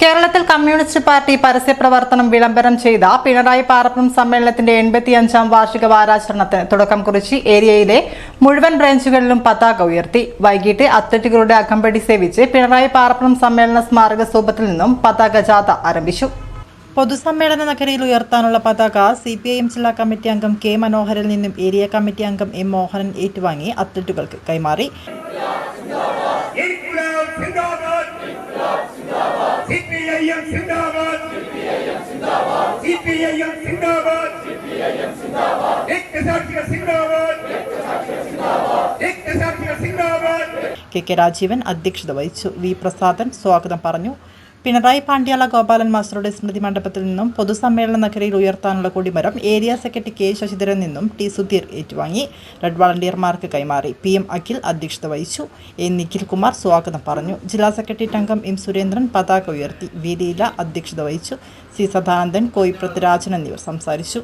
കേരളത്തിൽ communist party പരസ്യപ്രവർത്തനം വിളംബരം ചെയ്ത പിണറായി പാറപ്പുറം സമ്മേളനത്തിന്റെ എൺപത്തിയഞ്ചാം വാർഷിക വാരാചരണത്തിന് തുടക്കം കുറിച്ച് ഏരിയയിലെ മുഴുവൻ ബ്രാഞ്ചുകളിലും പതാക ഉയർത്തി. വൈകിട്ട് അത്ലറ്റുകളുടെ അകമ്പടി സേവിച്ച് പിണറായി പാറപ്പുറം സമ്മേളന സ്മാരക സ്തൂപത്തിൽ നിന്നും പതാക ജാഥ ആരംഭിച്ചു. പൊതുസമ്മേളന നഗരിയിൽ ഉയർത്താനുള്ള പതാക സി പി ഐ എം ജില്ലാ കമ്മിറ്റി അംഗം കെ മനോഹരിൽ നിന്നും ഏരിയ കമ്മിറ്റി അംഗം എം മോഹനൻ ഏറ്റുവാങ്ങി അത്ലറ്റുകൾക്ക് കൈമാറി. രക്തസാക്ഷികൾ സിന്ദാബാദ്. രക്തസാക്ഷികൾ സിന്ദാബാദ്. കെ കെ രാജീവൻ അധ്യക്ഷത വഹിച്ചു. വി പ്രസാദൻ സ്വാഗതം പറഞ്ഞു. പിണറായി പാണ്ഡ്യാല ഗോപാലൻ മാസ്റ്ററുടെ സ്മൃതി മണ്ഡപത്തിൽ നിന്നും പൊതുസമ്മേളന നഗരയിൽ ഉയർത്താനുള്ള കൊടിമരം ഏരിയ സെക്രട്ടറി കെ ശശിധരൻ നിന്നും ടി സുധീർ ഏറ്റുവാങ്ങി. റെഡ് വളണ്ടിയർമാർക്ക് കൈമാറി. പി എം അഖിൽ അധ്യക്ഷത വഹിച്ചു. എ നിഖിൽ കുമാർ സ്വാഗതം പറഞ്ഞു. ജില്ലാ സെക്രട്ടറി അംഗം എം സുരേന്ദ്രൻ പതാക ഉയർത്തി. വി ലീല അധ്യക്ഷത വഹിച്ചു. സി സദാനന്ദൻ കോയിപ്രത്ത് രാജൻ എന്നിവർ സംസാരിച്ചു.